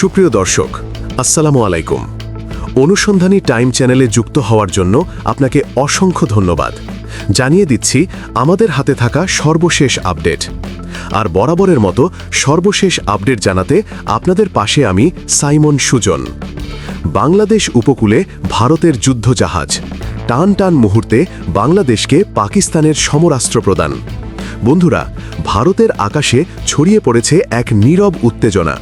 সুপ্রিয় দর্শক, আসসালামু আলাইকুম। অনুসন্ধানী টাইম চ্যানেলে যুক্ত হওয়ার জন্য আপনাকে অসংখ্য ধন্যবাদ। জানিয়ে দিচ্ছি, আমাদের হাতে থাকা সর্বশেষ আপডেট। আর বরাবরের মতো সর্বশেষ আপডেট জানাতে আপনাদের পাশে আমি সাইমন সুজন। বাংলাদেশ উপকূলে ভারতের যুদ্ধজাহাজ, টান টান মুহূর্তে বাংলাদেশকে পাকিস্তানের সমরাস্ত্র প্রদান। বন্ধুরা, ভারতের আকাশে ছড়িয়ে পড়েছে এক নীরব উত্তেজনা।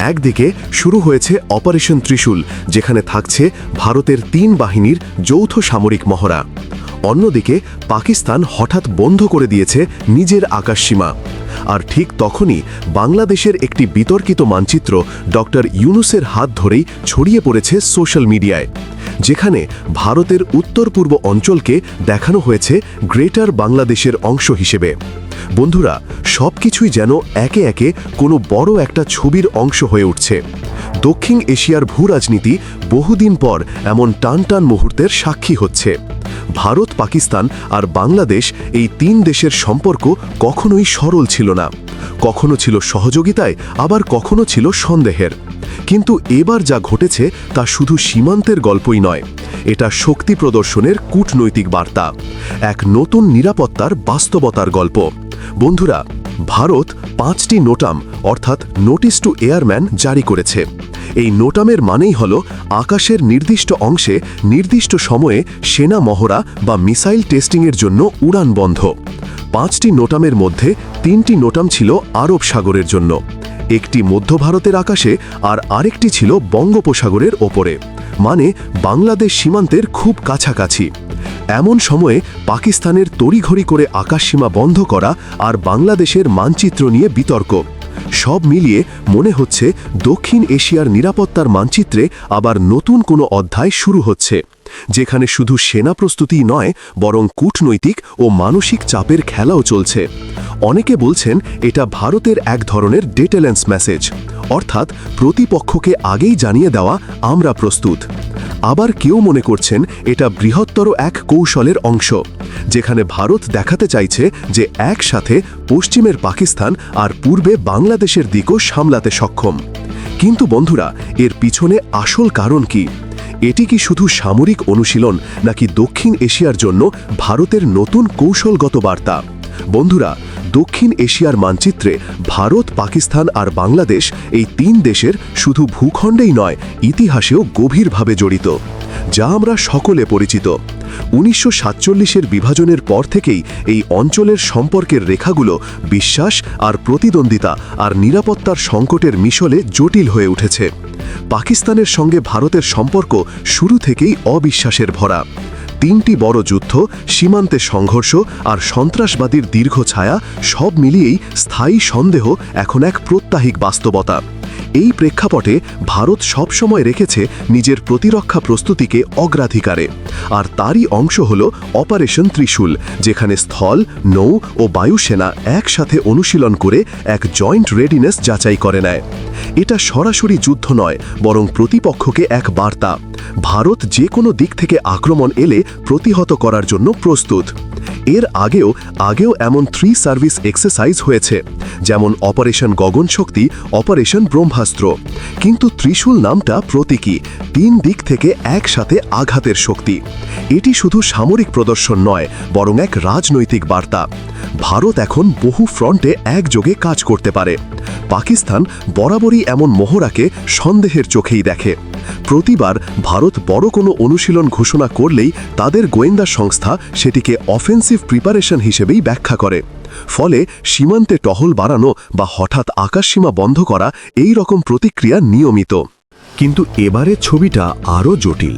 একদিকে শুরু হয়েছে অপারেশন ত্রিশূল, যেখানে থাকছে ভারতের তিন বাহিনীর যৌথ সামরিক মহড়া। অন্যদিকে পাকিস্তান হঠাৎ বন্ধ করে দিয়েছে নিজের আকাশসীমা আর ঠিক তখনই বাংলাদেশের একটি বিতর্কিত মানচিত্র ডক্টর ইউনুসের হাত ধরেই ছড়িয়ে পড়েছে সোশ্যাল মিডিয়ায়। যেখানে ভারতের উত্তর পূর্ব অঞ্চলকে দেখানো হয়েছে গ্রেটার বাংলাদেশের অংশ হিসেবে। বন্ধুরা, সবকিছুই যেন একে একে কোনো বড় একটা ছবির অংশ হয়ে উঠছে। দক্ষিণ এশিয়ার ভূরাজনীতি বহুদিন পর এমন টান টান মুহূর্তের সাক্ষী হচ্ছে। ভারত, পাকিস্তান আর বাংলাদেশ এই তিন দেশের সম্পর্ক কখনোই সরল ছিল না। কখনো ছিল সহযোগিতায়, আবার কখনো ছিল সন্দেহের। কিন্তু এবার যা ঘটেছে তা শুধু সীমান্তের গল্পই নয়, এটা শক্তি প্রদর্শনের কূটনৈতিক বার্তা, এক নতুন নিরাপত্তার বাস্তবতার গল্প। বন্ধুরা, ভারত পাঁচটি নোটাম, অর্থাৎ নোটিশ টু এয়ারম্যান জারি করেছে। এই নোটামের মানেই হল আকাশের নির্দিষ্ট অংশে নির্দিষ্ট সময়ে সেনা মহড়া বা মিসাইল টেস্টিংয়ের জন্য উড়ান বন্ধ। পাঁচটি নোটামের মধ্যে তিনটি নোটাম ছিল আরব সাগরের জন্য। একটি মধ্য ভারতের আকাশে আর আরেকটি ছিল বঙ্গোপসাগরের ওপরে। মানে বাংলাদেশ সীমান্তের খুব কাছাকাছি। এমন সময়ে পাকিস্তানের তড়িঘড়ি করে আকাশসীমা বন্ধ করা আর বাংলাদেশের মানচিত্র নিয়ে বিতর্ক। সব মিলিয়ে মনে হচ্ছে দক্ষিণ এশিয়ার নিরাপত্তার মানচিত্রে আবার নতুন কোনো অধ্যায় শুরু হচ্ছে। যেখানে শুধু সেনা প্রস্তুতি নয়, বরং কূটনৈতিক ও মানসিক চাপের খেলাও চলছে। অনেকে বলছেন এটা ভারতের এক ধরনের ডেটেলেন্স মেসেজ অর্থাৎ প্রতিপক্ষকে আগেই জানিয়ে দেওয়া আমরা প্রস্তুত। আবার কেউ মনে করছেন এটা বৃহত্তর এক কৌশলের অংশ, যেখানে ভারত দেখাতে চাইছে যে একসাথে পশ্চিমের পাকিস্তান আর পূর্বে বাংলাদেশের দিকও সামলাতে সক্ষম। কিন্তু বন্ধুরা, এর পিছনে আসল কারণ কি? এটি কি শুধু সামরিক অনুশীলন নাকি দক্ষিণ এশিয়ার জন্য ভারতের নতুন কৌশলগত বার্তা? বন্ধুরা, দক্ষিণ এশিয়ার মানচিত্রে ভারত, পাকিস্তান আর বাংলাদেশ এই তিন দেশের শুধু ভূখণ্ডেই নয়, ইতিহাসেও গভীরভাবে জড়িত, যা আমরা সকলে পরিচিত। উনিশশো সাতচল্লিশের বিভাজনের পর থেকেই এই অঞ্চলের সম্পর্কের রেখাগুলো বিশ্বাস আর প্রতিদ্বন্দ্বিতা আর নিরাপত্তার সংকটের মিশলে জটিল হয়ে উঠেছে। পাকিস্তানের সঙ্গে ভারতের সম্পর্ক শুরু থেকেই অবিশ্বাসের ভরা। তিনটি বড় যুদ্ধ, সীমান্তে সংঘর্ষ আর সন্ত্রাসবাদীর দীর্ঘ ছায়া সব মিলিয়েই স্থায়ী সন্দেহ এখন এক প্রত্যাহিক বাস্তবতা। এই প্রেক্ষাপটে ভারত সবসময় রেখেছে নিজের প্রতিরক্ষা প্রস্তুতিকে অগ্রাধিকারে। আর তারই অংশ হল অপারেশন ত্রিশূল, যেখানে স্থল, নৌ ও বায়ুসেনা একসাথে অনুশীলন করে এক জয়েন্ট রেডিনেস যাচাই করে নেয়। এটা সরাসরি যুদ্ধ নয়, বরং প্রতিপক্ষকে এক বার্তা। ভারত যে কোনো দিক থেকে আক্রমণ এলে প্রতিহত করার জন্য প্রস্তুত। এর আগেও আগেও এমন থ্রি সার্ভিস এক্সারসাইজ হয়েছে, যেমন অপারেশন গগন শক্তি অপারেশন ব্রহ্মাস্ত্র। কিন্তু ত্রিশূল নামটা প্রতীকী, তিন দিক থেকে একসাথে আঘাতের শক্তি। এটি শুধু সামরিক প্রদর্শন নয়, বরং এক রাজনৈতিক বার্তা। ভারত এখন বহু ফ্রন্টে একযোগে কাজ করতে পারে। পাকিস্তান বরাবরই এমন মহড়াকে সন্দেহের চোখেই দেখে। প্রতিবার ভারত বড় কোনো অনুশীলন ঘোষণা করলেই তাদের গোয়েন্দা সংস্থা সেটিকে অফেন্সিভ প্রিপারেশন হিসেবেই ব্যাখ্যা করে। ফলে সীমান্তে টহল বাড়ানো বা হঠাৎ আকাশসীমা বন্ধ করা এই রকম প্রতিক্রিয়া নিয়মিত। কিন্তু এবারের ছবিটা আরও জটিল।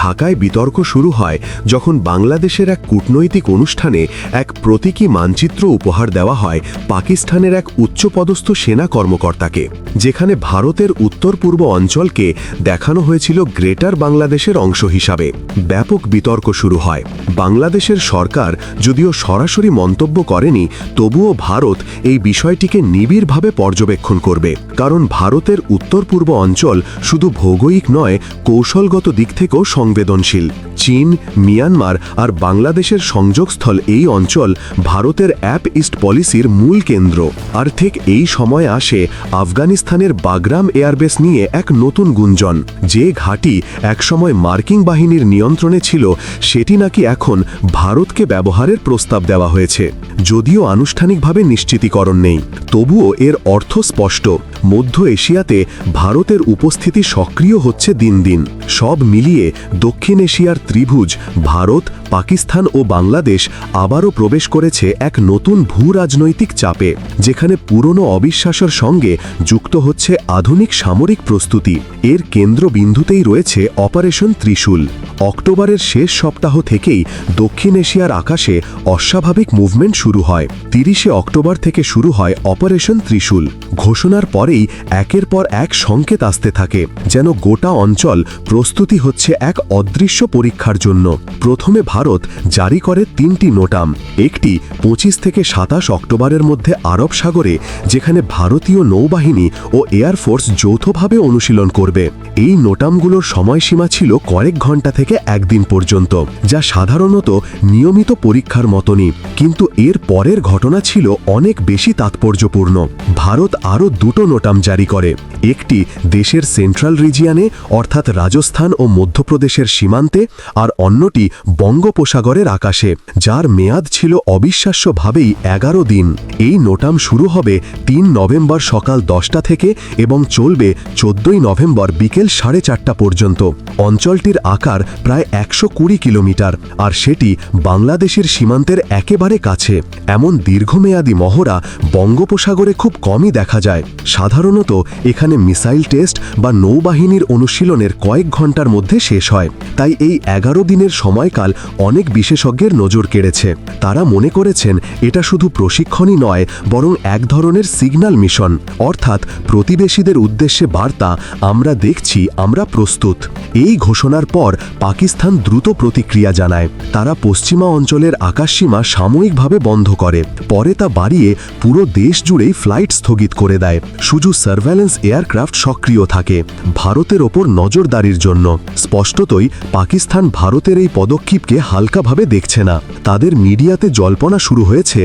ঢাকায় বিতর্ক শুরু হয় যখন বাংলাদেশের এক কূটনৈতিক অনুষ্ঠানে এক প্রতীকী মানচিত্র উপহার দেওয়া হয় পাকিস্তানের এক উচ্চপদস্থ সেনা কর্মকর্তাকে, যেখানে ভারতের উত্তর পূর্ব অঞ্চলকে দেখানো হয়েছিল গ্রেটার বাংলাদেশের অংশ হিসাবে। ব্যাপক বিতর্ক শুরু হয়। বাংলাদেশের সরকার যদিও সরাসরি মন্তব্য করেনি, তবুও ভারত এই বিষয়টিকে নিবিড়ভাবে পর্যবেক্ষণ করবে, কারণ ভারতের উত্তর পূর্ব অঞ্চল শুধু শুধু ভৌগোলিক নয়, কৌশলগত দিক থেকেও সংবেদনশীল। চীন, মিয়ানমার আর বাংলাদেশের সংযোগস্থল এই অঞ্চল ভারতের অ্যাপ ইস্ট পলিসির মূল কেন্দ্র। আর ঠিক এই সময় আসে আফগানিস্তানের বাগরাম এয়ারবেস নিয়ে এক নতুন গুঞ্জন। যে ঘাঁটি একসময় মার্কিং বাহিনীর নিয়ন্ত্রণে ছিল, সেটি নাকি এখন ভারতকে ব্যবহারের প্রস্তাব দেওয়া হয়েছে। যদিও আনুষ্ঠানিকভাবে নিশ্চিতীকরণ নেই, তবুও এর অর্থ স্পষ্ট। মধ্য এশিয়াতে ভারতের উপস্থিতি সক্রিয় হচ্ছে দিন দিন। সব মিলিয়ে দক্ষিণ এশিয়ার ত্রিভুজ ভারত পাকিস্তান ও বাংলাদেশ আবারও প্রবেশ করেছে এক নতুন ভূ রাজনৈতিক চাপে, যেখানে পুরনো অবিশ্বাসের সঙ্গে যুক্ত হচ্ছে আধুনিক সামরিক প্রস্তুতি। এর কেন্দ্রবিন্দুতেই রয়েছে অপারেশন ত্রিশূল। অক্টোবরের শেষ সপ্তাহ থেকেই দক্ষিণ এশিয়ার আকাশে অস্বাভাবিক মুভমেন্ট শুরু হয়। তিরিশে অক্টোবর থেকে শুরু হয় অপারেশন ত্রিশূল। ঘোষণার পরেই একের পর এক সংকেত আসতে থাকে, যেন গোটা অঞ্চল প্রস্তুতি হচ্ছে এক অদৃশ্য পরীক্ষার জন্য। প্রথমে ভারত জারি করে তিনটি নোটাম, একটি পঁচিশ থেকে সাতাশ অক্টোবরের মধ্যে আরব সাগরে, যেখানে ভারতীয় নৌবাহিনী ও এয়ারফোর্স যৌথভাবে অনুশীলন করবে। এই নোটামগুলোর সময়সীমা ছিল কয়েক ঘণ্টা থেকে একদিন পর্যন্ত, যা সাধারণত নিয়মিত পরীক্ষার মতনই। কিন্তু এর পরের ঘটনা ছিল অনেক বেশি তাৎপর্যপূর্ণ। ভারত আরও দুটো নোটাম জারি করে। একটি দেশের সেন্ট্রাল রিজিয়ানে, অর্থাৎ রাজস্থান ও মধ্যপ্রদেশের সীমান্তে, আর অন্যটি বঙ্গোপসাগরের আকাশে, যার মেয়াদ ছিল অবিশ্বাস্যভাবেই এগারো দিন। এই নোটাম শুরু হবে তিন নভেম্বর সকাল দশটা থেকে এবং চলবে চোদ্দই নভেম্বর বিকেল সাড়ে চারটা পর্যন্ত। অঞ্চলটির আকার প্রায় একশো কুড়ি কিলোমিটার, আর সেটি বাংলাদেশের সীমান্তের একেবারে কাছে। এমন দীর্ঘমেয়াদী মহড়া বঙ্গোপসাগরে খুব কমই দেখা যায়। সাধারণত এখানে মিসাইল টেস্ট বা নৌবাহিনীর অনুশীলনের কয়েক ঘণ্টার মধ্যে শেষ হয়। তাই এই এগারো দিনের সময়কাল অনেক বিশেষজ্ঞের নজর কেড়েছে। তারা মনে করেছেন এটা শুধু প্রশিক্ষণই নয়, বরং এক ধরনের সিগন্যাল মিশন। অর্থাৎ প্রতিবেশীদের উদ্দেশ্যে বার্তা, আমরা দেখছি, আমরা প্রস্তুত। এই ঘোষণার পর পাকিস্তান দ্রুত প্রতিক্রিয়া জানায়। তারা পশ্চিমা অঞ্চলের আকাশসীমা সাময়িকভাবে বন্ধ করে। পরে তা বাড়িয়ে পুরো দেশ জুড়েই ফ্লাইট স্থগিত করে দেয়। শুধু সার্ভেলেন্স এয়ারক্রাফট সক্রিয় থাকে, ভারতের ওপর নজরদারির জন্য। স্পষ্টতই, পাকিস্তান ভারতের এই পদক্ষেপকে হালকাভাবে দেখছে না। তাদের মিডিয়াতে জল্পনা শুরু হয়েছে,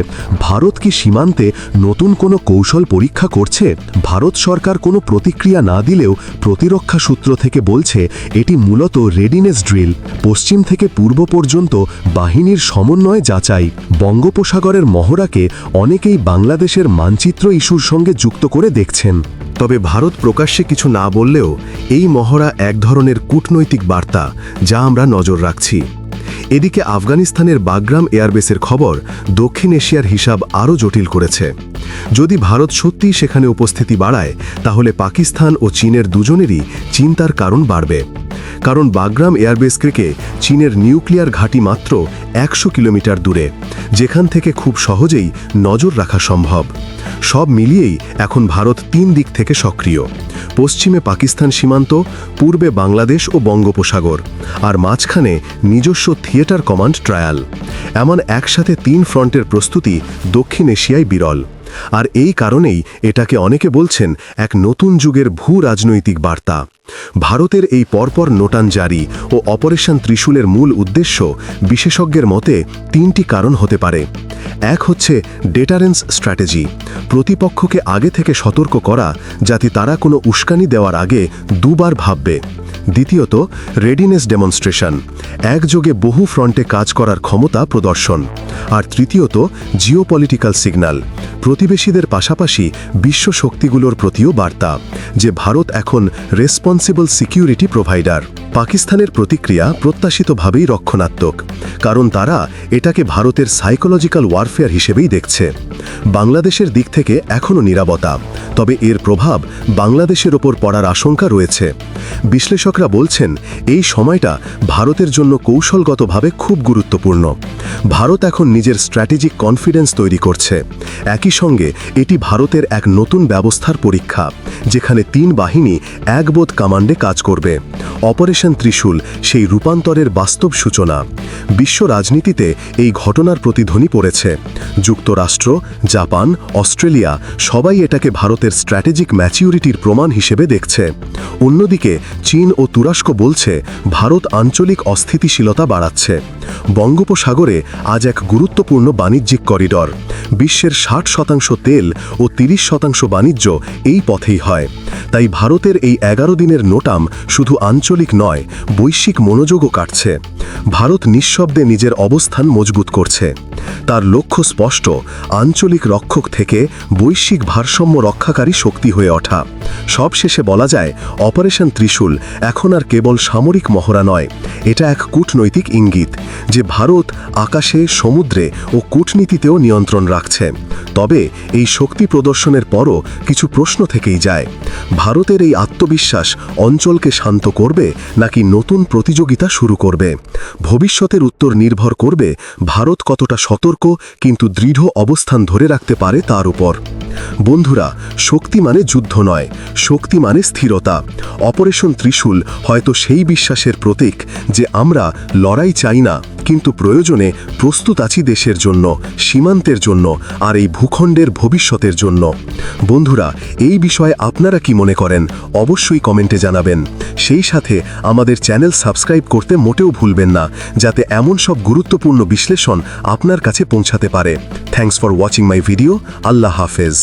ভারত কি সীমান্তে নতুন কোনো কৌশল পরীক্ষা করছে? ভারত সরকার কোনো প্রতিক্রিয়া না দিলেও প্রতিরক্ষা সূত্র থেকে বলছে, এটি মূলত রেডিনেস ড্রিল। পশ্চিম থেকে পূর্ব পর্যন্ত বাহিনীর সমন্বয় যাচাই বঙ্গোপসাগরের মহড়াকে অনেকেই বাংলাদেশের মানচিত্র ইস্যুর সঙ্গে যুক্ত করে দেখছেন। তবে ভারত প্রকাশ্যে কিছু না বললেও এই মহড়া এক ধরনের কূটনৈতিক বার্তা যা আমরা নজর রাখছি। এদিকে আফগানিস্তানের বাগরাম এয়ারবেসের খবর দক্ষিণ এশিয়ার হিসাব আরও জটিল করেছে। যদি ভারত সত্যিই সেখানে উপস্থিতি বাড়ায়, তাহলে পাকিস্তান ও চীনের দুজনেরই চিন্তার কারণ বাড়বে। কারণ বাগরাম এয়ারবেস থেকে চীনের নিউক্লিয়ার ঘাঁটি মাত্র একশো কিলোমিটার দূরে, যেখান থেকে খুব সহজেই নজর রাখা সম্ভব। সব মিলিয়েই এখন ভারত তিন দিক থেকে সক্রিয়। পশ্চিমে পাকিস্তান সীমান্ত, পূর্বে বাংলাদেশ ও বঙ্গোপসাগর, আর মাঝখানে নিজস্ব থিয়েটার কমান্ড ট্রায়াল। এমন একসাথে তিন ফ্রন্টের প্রস্তুতি দক্ষিণ এশিয়ায় বিরল। আর এই কারণেই এটাকে অনেকে বলছেন এক নতুন যুগের ভূ রাজনৈতিক বার্তা। ভারতের এই পরপর নোটান জারি ও অপারেশন ত্রিশূলের মূল উদ্দেশ্য বিশেষজ্ঞের মতে তিনটি কারণ হতে পারে। এক হচ্ছে ডেটারেন্স স্ট্র্যাটেজি, প্রতিপক্ষকে আগে থেকে সতর্ক করা যাতে তারা কোনো উস্কানি দেওয়ার আগে দুবার ভাববে। দ্বিতীয়ত রেডিনেস ডেমনস্ট্রেশন একযোগে বহু ফ্রন্টে কাজ করার ক্ষমতা প্রদর্শন। আর তৃতীয়ত জিওপলিটিক্যাল সিগন্যাল প্রতিবেশীদের পাশাপাশি বিশ্ব শক্তিগুলোর প্রতিও বার্তা, যে ভারত এখন রেসপন্সিবল সিকিউরিটি প্রোভাইডার পাকিস্তানের প্রতিক্রিয়া প্রত্যাশিতভাবেই রক্ষণাত্মক, কারণ তারা এটাকে ভারতের সাইকোলজিক্যাল ওয়ারফেয়ার হিসেবেই দেখছে। বাংলাদেশের দিক থেকে এখনও নিরাপত্তা, তবে এর প্রভাব বাংলাদেশের ওপর পড়ার আশঙ্কা রয়েছে। বিশ্লেষকরা বলছেন, এই সময়টা ভারতের জন্য কৌশলগতভাবে খুব গুরুত্বপূর্ণ। ভারত এখন নিজের স্ট্র্যাটেজিক কনফিডেন্স তৈরি করছে। একই সঙ্গে এটি ভারতের এক নতুন ব্যবস্থার পরীক্ষা, যেখানে তিন বাহিনী একবোধ কমান্ডে কাজ করবে। অপারেশন ত্রিশূল, সেই রূপান্তরের বাস্তব সূচনা। বিশ্ব রাজনীতিতে এই ঘটনার প্রতিধ্বনি পড়েছে। যুক্তরাষ্ট্র জাপান, অস্ট্রেলিয়া সবাই এটাকে ভারতের স্ট্র্যাটেজিক ম্যাচিউরিটির প্রমাণ হিসেবে দেখছে। অন্যদিকে চীন ও তুরস্ক বলছে, ভারত আঞ্চলিক অস্থিতিশীলতা বাড়াচ্ছে। বঙ্গোপসাগরে আজ এক গুরুত্বপূর্ণ বাণিজ্যিক করিডর। বিশ্বের ষাট শতাংশ তেল ও তিরিশ শতাংশ বাণিজ্য এই পথেই হয়। তাই ভারতের এই এগারো দিনের নোটাম শুধু আঞ্চলিক নয়, বৈশ্বিক মনোযোগও কাটছে। ভারত নিঃশব্দে নিজের অবস্থান মজবুত করছে। তার লক্ষ্য স্পষ্ট, আঞ্চলিক রক্ষক থেকে বৈশ্বিক ভারসাম্য রক্ষাকারী শক্তি হয়ে ওঠা। সবশেষে বলা যায়, অপারেশন ত্রিশূল এখন আর কেবল সামরিক মহড়া নয়, এটা এক কূটনৈতিক ইঙ্গিত যে ভারত আকাশে, সমুদ্রে ও কূটনীতিতেও নিয়ন্ত্রণ রাখছে। তবে এই শক্তি প্রদর্শনের পরও কিছু প্রশ্ন থেকেই যায়, ভারতের এই আত্মবিশ্বাস অঞ্চলকে শান্ত করবে নাকি নতুন প্রতিযোগিতা শুরু করবে? ভবিষ্যতের উত্তর নির্ভর করবে ভারত কতটা সতর্ক কিন্তু দৃঢ় অবস্থান ধরে রাখতে পারে তার উপর। বন্ধুরা, শক্তি মানে যুদ্ধ নয়, শক্তি মানে স্থিরতা। অপারেশন ত্রিশূল হয়তো সেই বিশ্বাসের প্রতীক যে আমরা লড়াই চাই না। কিন্তু প্রয়োজনে প্রস্তুত আছি দেশের জন্য, সীমান্তের জন্য, আর এই ভূখণ্ডের ভবিষ্যতের জন্য। বন্ধুরা, এই বিষয়ে আপনারা কি মনে করেন, অবশ্যই কমেন্টে জানাবেন। সেই সাথে আমাদের চ্যানেল সাবস্ক্রাইব করতে মোটেও ভুলবেন না, যাতে এমন সব গুরুত্বপূর্ণ বিশ্লেষণ আপনার কাছে পৌঁছাতে পারে। Thanks for watching my video, আল্লাহ হাফেজ।